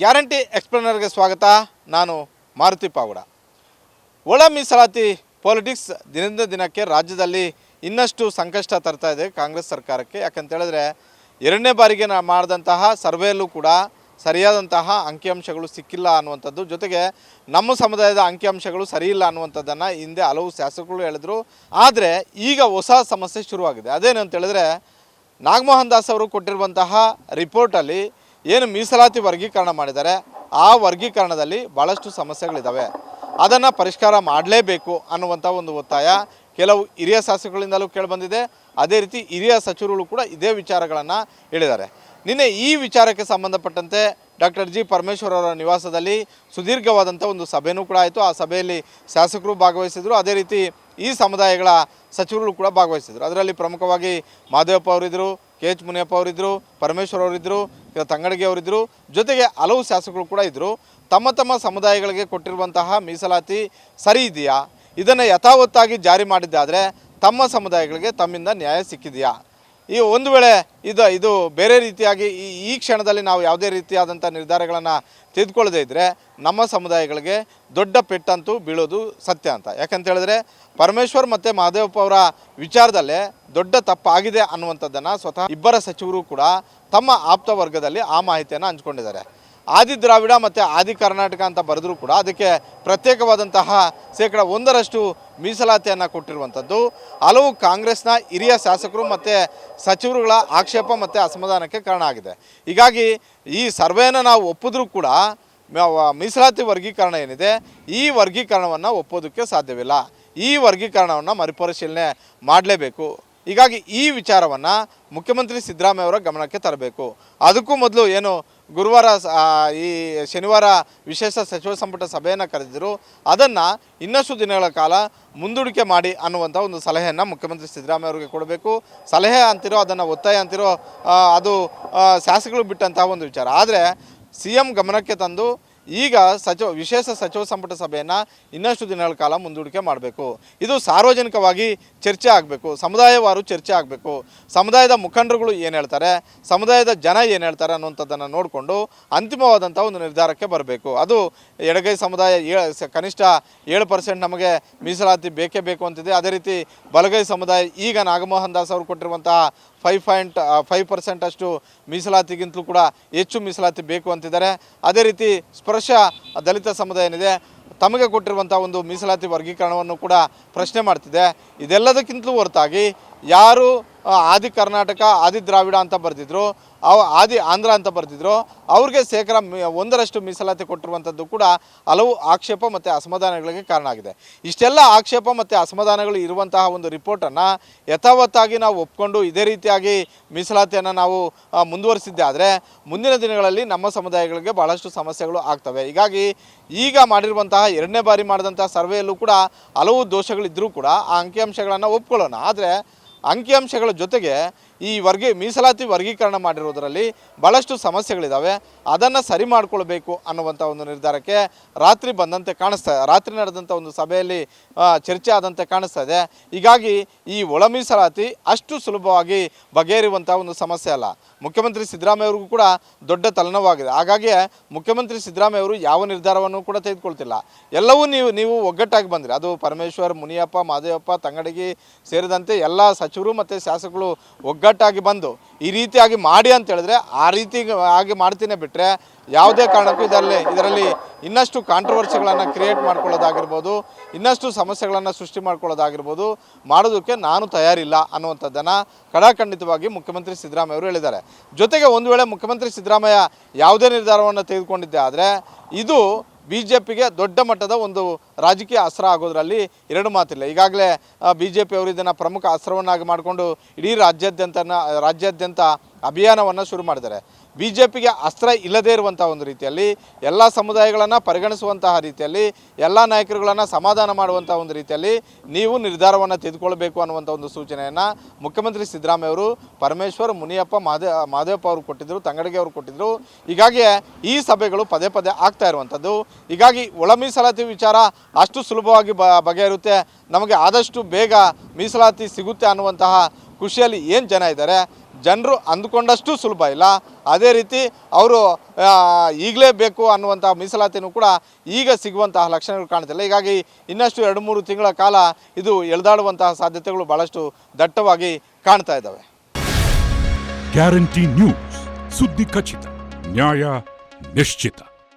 Guarantee ಎಕ್ಸ್ಪ್ಲೇನರ್ಗೆ ಸ್ವಾಗತ. ನಾನು ಮಾರುತಿ ಪಾವುಡ ಒಳ ಮೀಸಲಾತಿ ಪೊಲಿಟಿಕ್ಸ್ ದಿನದಿಂದ ದಿನಕ್ಕೆ ರಾಜ್ಯದಲ್ಲಿ ಇನ್ನಷ್ಟು ಸಂಕಷ್ಟ ತರ್ತಾ ಇದೆ ಕಾಂಗ್ರೆಸ್ ಸರ್ಕಾರಕ್ಕೆ. ಯಾಕಂತ ಹೇಳಿದ್ರೆ ಎರಡನೇ ಬಾರಿಗೆ ನಾ ಮಾಡಿದಂತಹ ಸರ್ವೆಯಲ್ಲೂ ಕೂಡ ಸರಿಯಾದಂತಹ ಅಂಕಿಅಂಶಗಳು ಸಿಕ್ಕಿಲ್ಲ ಅನ್ನುವಂಥದ್ದು. ಜೊತೆಗೆ ನಮ್ಮ ಸಮುದಾಯದ ಅಂಕಿಅಂಶಗಳು ಸರಿಯಿಲ್ಲ ಅನ್ನುವಂಥದ್ದನ್ನು ಹಿಂದೆ ಹಲವು ಶಾಸಕರು ಹೇಳಿದರು. ಆದರೆ ಈಗ ಹೊಸ ಸಮಸ್ಯೆ ಶುರುವಾಗಿದೆ. ಅದೇನು ಅಂತ ಹೇಳಿದ್ರೆ ನಾಗಮೋಹನ್ ದಾಸ್ ಅವರು ಕೊಟ್ಟಿರುವಂತಹ ರಿಪೋರ್ಟಲ್ಲಿ ಏನು ಮೀಸಲಾತಿ ವರ್ಗೀಕರಣ ಮಾಡಿದ್ದಾರೆ, ಆ ವರ್ಗೀಕರಣದಲ್ಲಿ ಭಾಳಷ್ಟು ಸಮಸ್ಯೆಗಳಿದ್ದಾವೆ ಅದನ್ನು ಪರಿಷ್ಕಾರ ಮಾಡಲೇಬೇಕು ಅನ್ನುವಂಥ ಒಂದು ಒತ್ತಾಯ ಕೆಲವು ಹಿರಿಯ ಶಾಸಕಗಳಿಂದಲೂ ಕೇಳಿಬಂದಿದೆ. ಅದೇ ರೀತಿ ಹಿರಿಯ ಸಚಿವರುಗಳು ಕೂಡ ಇದೇ ವಿಚಾರಗಳನ್ನು ಹೇಳಿದ್ದಾರೆ. ನಿನ್ನೆ ಈ ವಿಚಾರಕ್ಕೆ ಸಂಬಂಧಪಟ್ಟಂತೆ ಡಾಕ್ಟರ್ ಜಿ ಪರಮೇಶ್ವರ್ ಅವರ ನಿವಾಸದಲ್ಲಿ ಸುದೀರ್ಘವಾದಂಥ ಒಂದು ಸಭೆಯೂ ಕೂಡ ಆಯಿತು. ಆ ಸಭೆಯಲ್ಲಿ ಶಾಸಕರು ಭಾಗವಹಿಸಿದರು. ಅದೇ ರೀತಿ ಈ ಸಮುದಾಯಗಳ ಸಚಿವರುಗಳು ಕೂಡ ಭಾಗವಹಿಸಿದರು. ಅದರಲ್ಲಿ ಪ್ರಮುಖವಾಗಿ ಮಾದೇವಪ್ಪ ಅವರಿದ್ದರು ಕೆ ಎಚ್ ಮುನಿಯಪ್ಪ ಅವರಿದ್ದರು ಪರಮೇಶ್ವರ್ ಅವರಿದ್ದರು ತಂಗಡಗಿ ಅವರಿದ್ದರು ಜೊತೆಗೆ ಹಲವು ಶಾಸಕರು ಕೂಡ ಇದ್ದರು ತಮ್ಮ ತಮ್ಮ ಸಮುದಾಯಗಳಿಗೆ ಕೊಟ್ಟಿರುವಂತಹ ಮೀಸಲಾತಿ ಸರಿ ಇದೆಯಾ? ಇದನ್ನು ಯಥಾವತ್ತಾಗಿ ಜಾರಿ ಮಾಡಿದ್ದಾದರೆ ತಮ್ಮ ಸಮುದಾಯಗಳಿಗೆ ತಮ್ಮಿಂದ ನ್ಯಾಯ ಸಿಕ್ಕಿದೆಯಾ? ಈ ಒಂದು ವೇಳೆ ಇದು ಇದು ಬೇರೆ ರೀತಿಯಾಗಿ ಈ ಈ ಕ್ಷಣದಲ್ಲಿ ನಾವು ಯಾವುದೇ ರೀತಿಯಾದಂಥ ನಿರ್ಧಾರಗಳನ್ನು ತೆಗೆದುಕೊಳ್ಳದೇ ಇದ್ದರೆ ನಮ್ಮ ಸಮುದಾಯಗಳಿಗೆ ದೊಡ್ಡ ಪೆಟ್ಟಂತೂ ಬೀಳೋದು ಸತ್ಯ ಅಂತ. ಯಾಕಂತ ಹೇಳಿದ್ರೆ ಪರಮೇಶ್ವರ್ ಮತ್ತು ಮಹದೇವಪ್ಪ ಅವರ ವಿಚಾರದಲ್ಲೇ ದೊಡ್ಡ ತಪ್ಪಾಗಿದೆ ಅನ್ನುವಂಥದ್ದನ್ನು ಸ್ವತಃ ಇಬ್ಬರ ಸಚಿವರು ಕೂಡ ತಮ್ಮ ಆಪ್ತ ವರ್ಗದಲ್ಲಿ ಆ ಮಾಹಿತಿಯನ್ನು ಹಂಚ್ಕೊಂಡಿದ್ದಾರೆ. ಆದಿ ದ್ರಾವಿಡ ಮತ್ತು ಆದಿ ಕರ್ನಾಟಕ ಅಂತ ಬರೆದರೂ ಕೂಡ ಅದಕ್ಕೆ ಪ್ರತ್ಯೇಕವಾದಂತಹ ಶೇಕಡ ಒಂದರಷ್ಟು ಮೀಸಲಾತಿಯನ್ನು ಕೊಟ್ಟಿರುವಂಥದ್ದು. ಹಲವು ಕಾಂಗ್ರೆಸ್ನ ಹಿರಿಯ ಶಾಸಕರು ಮತ್ತು ಸಚಿವರುಗಳ ಆಕ್ಷೇಪ ಮತ್ತು ಅಸಮಾಧಾನಕ್ಕೆ ಕಾರಣ ಆಗಿದೆ. ಹೀಗಾಗಿ ಈ ಸರ್ವೆಯನ್ನು ನಾವು ಒಪ್ಪಿದ್ರೂ ಕೂಡ ಮೀಸಲಾತಿ ವರ್ಗೀಕರಣ ಏನಿದೆ ಈ ವರ್ಗೀಕರಣವನ್ನು ಒಪ್ಪೋದಕ್ಕೆ ಸಾಧ್ಯವಿಲ್ಲ. ಈ ವರ್ಗೀಕರಣವನ್ನು ಮರುಪರಿಶೀಲನೆ ಮಾಡಲೇಬೇಕು. ಹೀಗಾಗಿ ಈ ವಿಚಾರವನ್ನು ಮುಖ್ಯಮಂತ್ರಿ ಸಿದ್ದರಾಮಯ್ಯ ಅವರ ಗಮನಕ್ಕೆ ತರಬೇಕು. ಅದಕ್ಕೂ ಮೊದಲು ಏನು ಗುರುವಾರ ಈ ಶನಿವಾರ ವಿಶೇಷ ಸಚಿವ ಸಂಪುಟ ಸಭೆಯನ್ನು ಕರೆದಿದ್ದರು ಅದನ್ನು ಇನ್ನಷ್ಟು ದಿನಗಳ ಕಾಲ ಮುಂದೂಡಿಕೆ ಮಾಡಿ ಅನ್ನುವಂಥ ಒಂದು ಸಲಹೆಯನ್ನು ಮುಖ್ಯಮಂತ್ರಿ ಸಿದ್ದರಾಮಯ್ಯ ಅವರಿಗೆ ಕೊಡಬೇಕು. ಸಲಹೆ ಅಂತಿರೋ, ಅದನ್ನು ಒತ್ತಾಯ ಅಂತಿರೋ ಅದು ಶಾಸಕರು ಬಿಟ್ಟಂತಹ ಒಂದು ವಿಚಾರ. ಆದರೆ ಸಿ ಗಮನಕ್ಕೆ ತಂದು ಈಗ ಸಚಿವ, ವಿಶೇಷ ಸಚಿವ ಸಂಪುಟ ಸಭೆಯನ್ನು ಇನ್ನಷ್ಟು ದಿನಗಳ ಕಾಲ ಮುಂದೂಡಿಕೆ ಮಾಡಬೇಕು. ಇದು ಸಾರ್ವಜನಿಕವಾಗಿ ಚರ್ಚೆ ಆಗಬೇಕು, ಸಮುದಾಯವಾರು ಚರ್ಚೆ ಆಗಬೇಕು. ಸಮುದಾಯದ ಮುಖಂಡರುಗಳು ಏನು ಹೇಳ್ತಾರೆ, ಸಮುದಾಯದ ಜನ ಏನು ಹೇಳ್ತಾರೆ ಅನ್ನುವಂಥದ್ದನ್ನು ನೋಡಿಕೊಂಡು ಅಂತಿಮವಾದಂಥ ಒಂದು ನಿರ್ಧಾರಕ್ಕೆ ಬರಬೇಕು. ಅದು ಎಡಗೈ ಸಮುದಾಯ ಕನಿಷ್ಠ ಏಳು ಪರ್ಸೆಂಟ್ ನಮಗೆ ಮೀಸಲಾತಿ ಬೇಕೇ ಬೇಕು ಅಂತಿದೆ. ಅದೇ ರೀತಿ ಬಲಗೈ ಸಮುದಾಯ ಈಗ ನಾಗಮೋಹನ್ ದಾಸ್ ಅವರು ಕೊಟ್ಟಿರುವಂತಹ ಫೈವ್ ಪಾಯಿಂಟ್ ಫೈವ್ ಪರ್ಸೆಂಟ್ ಅಷ್ಟು ಮೀಸಲಾತಿಗಿಂತಲೂ ಕೂಡ ಹೆಚ್ಚು ಮೀಸಲಾತಿ ಬೇಕು ಅಂತಿದ್ದಾರೆ. ಅದೇ ರೀತಿ ಸ್ಪರ್ಶ ದಲಿತ ಸಮುದಾಯ ಏನಿದೆ, ತಮಗೆ ಕೊಟ್ಟಿರುವಂಥ ಒಂದು ಮೀಸಲಾತಿ ವರ್ಗೀಕರಣವನ್ನು ಕೂಡ ಪ್ರಶ್ನೆ ಮಾಡ್ತಿದೆ. ಇದೆಲ್ಲದಕ್ಕಿಂತಲೂ ಹೊರತಾಗಿ ಯಾರು ಆದಿ ಕರ್ನಾಟಕ, ಆದಿ ದ್ರಾವಿಡ ಅಂತ ಬರೆದಿದ್ರು, ಅವ, ಆದಿ ಆಂಧ್ರ ಅಂತ ಬರೆದಿದ್ರು, ಅವ್ರಿಗೆ ಶೇಕಡ ಒಂದರಷ್ಟು ಮೀಸಲಾತಿ ಕೊಟ್ಟಿರುವಂಥದ್ದು ಕೂಡ ಹಲವು ಆಕ್ಷೇಪ ಮತ್ತು ಅಸಮಾಧಾನಗಳಿಗೆ ಕಾರಣ ಆಗಿದೆ. ಇಷ್ಟೆಲ್ಲ ಆಕ್ಷೇಪ ಮತ್ತು ಅಸಮಾಧಾನಗಳು ಇರುವಂತಹ ಒಂದು ರಿಪೋರ್ಟನ್ನು ಯಥಾವತ್ತಾಗಿ ನಾವು ಒಪ್ಕೊಂಡು ಇದೇ ರೀತಿಯಾಗಿ ಮೀಸಲಾತಿಯನ್ನು ನಾವು ಮುಂದುವರಿಸಿದ್ದೆ ಆದರೆ ಮುಂದಿನ ದಿನಗಳಲ್ಲಿ ನಮ್ಮ ಸಮುದಾಯಗಳಿಗೆ ಭಾಳಷ್ಟು ಸಮಸ್ಯೆಗಳು ಆಗ್ತವೆ. ಹೀಗಾಗಿ ಈಗ ಮಾಡಿರುವಂತಹ ಎರಡನೇ ಬಾರಿ ಮಾಡಿದಂಥ ಸರ್ವೆಯಲ್ಲೂ ಕೂಡ ಹಲವು ದೋಷಗಳಿದ್ದರೂ ಕೂಡ ಆ ಅಂಕಿಅಂಶಗಳನ್ನು ಒಪ್ಕೊಳ್ಳೋಣ. ಆದರೆ ಅಂಕಿಅಂಶಗಳ ಜೊತೆಗೆ ಈ ವರ್ಗಿ ಮೀಸಲಾತಿ ವರ್ಗೀಕರಣ ಮಾಡಿರೋದರಲ್ಲಿ ಭಾಳಷ್ಟು ಸಮಸ್ಯೆಗಳಿದ್ದಾವೆ ಅದನ್ನು ಸರಿ ಮಾಡಿಕೊಳ್ಬೇಕು ಅನ್ನುವಂಥ ಒಂದು ನಿರ್ಧಾರಕ್ಕೆ ರಾತ್ರಿ ಬಂದಂತೆ ಕಾಣಿಸ್ತಾ, ರಾತ್ರಿ ನಡೆದಂಥ ಒಂದು ಸಭೆಯಲ್ಲಿ ಚರ್ಚೆ ಆದಂತೆ ಕಾಣಿಸ್ತಾ ಇದೆ. ಹೀಗಾಗಿ ಈ ಒಳ ಮೀಸಲಾತಿ ಅಷ್ಟು ಸುಲಭವಾಗಿ ಬಗೆಹರಿಯುವಂಥ ಒಂದು ಸಮಸ್ಯೆ ಅಲ್ಲ. ಮುಖ್ಯಮಂತ್ರಿ ಸಿದ್ದರಾಮಯ್ಯ ಅವ್ರಿಗೂ ಕೂಡ ದೊಡ್ಡ ತಲೆನೋವಾಗಿದೆ. ಹಾಗಾಗಿ ಮುಖ್ಯಮಂತ್ರಿ ಸಿದ್ದರಾಮಯ್ಯ ಅವರು ಯಾವ ನಿರ್ಧಾರವನ್ನು ಕೂಡ ತೆಗೆದುಕೊಳ್ತಿಲ್ಲ. ಎಲ್ಲವೂ ನೀವು ನೀವು ಒಗ್ಗಟ್ಟಾಗಿ ಬಂದಿರಿ. ಅದು ಪರಮೇಶ್ವರ್, ಮುನಿಯಪ್ಪ, ಮಾದೇವಪ್ಪ, ತಂಗಡಗಿ ಸೇರಿದಂತೆ ಎಲ್ಲ ಸಚಿವರು ಮತ್ತು ಶಾಸಕರು ಒಗ್ಗಟ್ಟಾಗಿ ಬಂದು ಈ ರೀತಿಯಾಗಿ ಮಾಡಿ ಅಂತ ಹೇಳಿದ್ರೆ ಆ ರೀತಿ ಆಗಿ ಮಾಡ್ತೀನಿ ಬಿಟ್ಟರೆ ಯಾವುದೇ ಕಾರಣಕ್ಕೂ ಇದರಲ್ಲಿ ಇದರಲ್ಲಿ ಇನ್ನಷ್ಟು ಕಾಂಟ್ರವರ್ಸಿಗಳನ್ನು ಕ್ರಿಯೇಟ್ ಮಾಡ್ಕೊಳ್ಳೋದಾಗಿರ್ಬೋದು, ಇನ್ನಷ್ಟು ಸಮಸ್ಯೆಗಳನ್ನು ಸೃಷ್ಟಿ ಮಾಡ್ಕೊಳ್ಳೋದಾಗಿರ್ಬೋದು, ಮಾಡೋದಕ್ಕೆ ನಾನು ತಯಾರಿಲ್ಲ ಅನ್ನುವಂಥದ್ದನ್ನು ಕಡಾಖಂಡಿತವಾಗಿ ಮುಖ್ಯಮಂತ್ರಿ ಸಿದ್ದರಾಮಯ್ಯ ಅವರು ಹೇಳಿದ್ದಾರೆ. ಜೊತೆಗೆ ಒಂದು ವೇಳೆ ಮುಖ್ಯಮಂತ್ರಿ ಸಿದ್ದರಾಮಯ್ಯ ಯಾವುದೇ ನಿರ್ಧಾರವನ್ನು ತೆಗೆದುಕೊಂಡಿದ್ದೆ ಆದರೆ ಇದು ಬಿ ಜೆ ಪಿಗೆ ದೊಡ್ಡ ಮಟ್ಟದ ಒಂದು ರಾಜಕೀಯ ಅಸ್ತ್ರ ಆಗೋದ್ರಲ್ಲಿ ಎರಡು ಮಾತಿಲ್ಲ. ಈಗಾಗಲೇ ಬಿ ಜೆ ಪಿ ಅವರು ಇದನ್ನು ಪ್ರಮುಖ ಅಸ್ತ್ರವನ್ನಾಗಿ ಮಾಡಿಕೊಂಡು ಇಡೀ ರಾಜ್ಯಾದ್ಯಂತ ರಾಜ್ಯಾದ್ಯಂತ ಅಭಿಯಾನವನ್ನು ಶುರು ಮಾಡಿದ್ದಾರೆ. ಬಿ ಜೆ ಪಿಗೆ ಅಸ್ತ್ರ ಇಲ್ಲದೇ ಇರುವಂಥ ಒಂದು ರೀತಿಯಲ್ಲಿ, ಎಲ್ಲ ಸಮುದಾಯಗಳನ್ನು ಪರಿಗಣಿಸುವಂತಹ ರೀತಿಯಲ್ಲಿ, ಎಲ್ಲ ನಾಯಕರುಗಳನ್ನು ಸಮಾಧಾನ ಮಾಡುವಂಥ ಒಂದು ರೀತಿಯಲ್ಲಿ ನೀವು ನಿರ್ಧಾರವನ್ನು ತೆಗೆದುಕೊಳ್ಬೇಕು ಅನ್ನುವಂಥ ಒಂದು ಸೂಚನೆಯನ್ನು ಮುಖ್ಯಮಂತ್ರಿ ಸಿದ್ದರಾಮಯ್ಯ ಅವರು, ಪರಮೇಶ್ವರ್, ಮುನಿಯಪ್ಪ, ಮಾದೇ, ಮಾದೇವಪ್ಪ ಅವರು ಕೊಟ್ಟಿದ್ದರು ತಂಗಡಿಗೆ ಅವರು ಕೊಟ್ಟಿದ್ದರು ಹೀಗಾಗಿ ಈ ಸಭೆಗಳು ಪದೇ ಪದೇ ಆಗ್ತಾ ಇರುವಂಥದ್ದು ಹೀಗಾಗಿ ಒಳ ಮೀಸಲಾತಿ ವಿಚಾರ ಅಷ್ಟು ಸುಲಭವಾಗಿ ಬ ನಮಗೆ ಆದಷ್ಟು ಬೇಗ ಮೀಸಲಾತಿ ಸಿಗುತ್ತೆ ಅನ್ನುವಂತಹ ಖುಷಿಯಲ್ಲಿ ಏನು ಜನ ಇದ್ದಾರೆ? ಜನರು ಅಂದುಕೊಂಡಷ್ಟು ಸುಲಭ ಇಲ್ಲ. ಅದೇ ರೀತಿ ಅವರು ಈಗಲೇ ಬೇಕು ಅನ್ನುವಂಥ ಮೀಸಲಾತಿನೂ ಕೂಡ ಈಗ ಸಿಗುವಂತಹ ಲಕ್ಷಣಗಳು ಕಾಣ್ತಿಲ್ಲ. ಹೀಗಾಗಿ ಇನ್ನಷ್ಟು ಎರಡು ಮೂರು ತಿಂಗಳ ಕಾಲ ಇದು ಎಳೆದಾಡುವಂತಹ ಸಾಧ್ಯತೆಗಳು ಭಾಳಷ್ಟು ದಟ್ಟವಾಗಿ ಕಾಣ್ತಾ ಇದ್ದಾವೆ. Guarantee news. ಸುದ್ದಿ ಖಚಿತ, ನ್ಯಾಯ ನಿಶ್ಚಿತ.